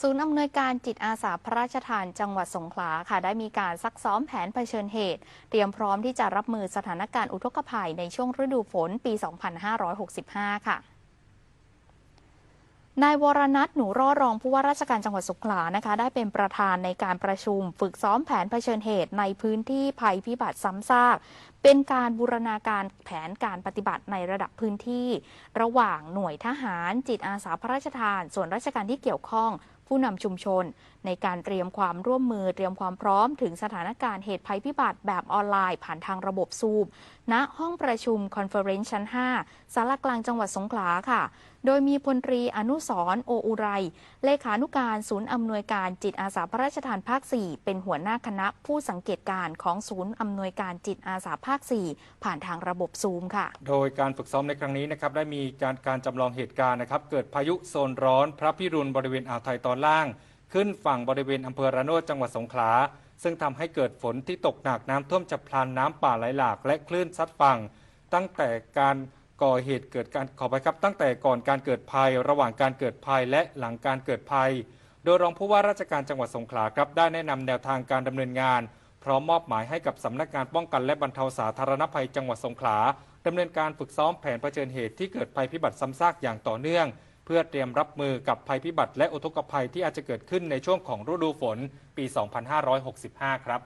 ศูนย์อำนวยการจิตอาสาพระราชทานจังหวัดสงขลาค่ะได้มีการซักซ้อมแผนเผชิญเหตุ เตรียมพร้อมที่จะรับมือสถานการณ์อุทกภัยในช่วงฤดูฝนปี 2565 ค่ะนายวรนัทหนูรอดรองผู้ว่าราชการจังหวัดสงขลานะคะ ได้เป็นประธานในการประชุม ฝึกซ้อมแผนเผชิญเหตุในพื้นที่ภัยพิบัติซ้ำซากเป็นการบูรณาการแผนการปฏิบัติในระดับพื้นที่ ระหว่างหน่วยทหาร จิตอาสาพระราชทาน ส่วนราชการที่เกี่ยวข้อง ผู้นำชุมชน ในการเตรียมความร่วมมือเตรียมความพร้อมถึงสถานการณ์เหตุภัยพิบัติแบบออนไลน์ผ่านทางระบบซูมณห้องประชุมคอนเฟอเรนซ์ชั้น 5สารกลางจังหวัดสงขลาค่ะ โดยมีพลตรีอนุสรโออุไร เลขานุการศูนย์อำนวยการจิตอาสาพระราชทานภาค 4 เป็นหัวหน้าคณะผู้สังเกตการณ์ของศูนย์อำนวยการจิตอาสาภาค 4 ผ่านทางระบบซูมค่ะ โดยการฝึกซ้อมในครั้งนี้นะครับได้มีการการจำลองเหตุการณ์นะครับเกิดพายุโซนร้อนพระพิรุณบริเวณอ่าวไทยตอนล่าง ขึ้นฝั่งบริเวณอำเภอระโนดจังหวัดสงขลา ซึ่งทำให้เกิดฝนที่ตกหนักน้ำท่วมฉับพลันน้ำป่าไหลหลาก และคลื่นซัดฝั่ง ตั้งแต่การก่อเหตุเกิดการขอไปครับตั้งแต่ก่อนการเกิดภัย ระหว่างการเกิดภัยและหลังการเกิดภัย โดยรองผู้ว่าราชการจังหวัดสงขลาครับได้แนะนำแนวทางการดำเนินงานพร้อมมอบหมายให้กับสำนักงานป้องกันและบรรเทาสาธารณภัยจังหวัดสงขลาดำเนินการฝึกซ้อมแผนเผชิญเหตุที่เกิดภัยพิบัติซ้ำซากอย่างต่อเนื่อง เพื่อเตรียมรับมือกับภัยพิบัติและอุทกภัยที่อาจจะเกิดขึ้นในช่วงของฤดูฝนปี 2565 ครับ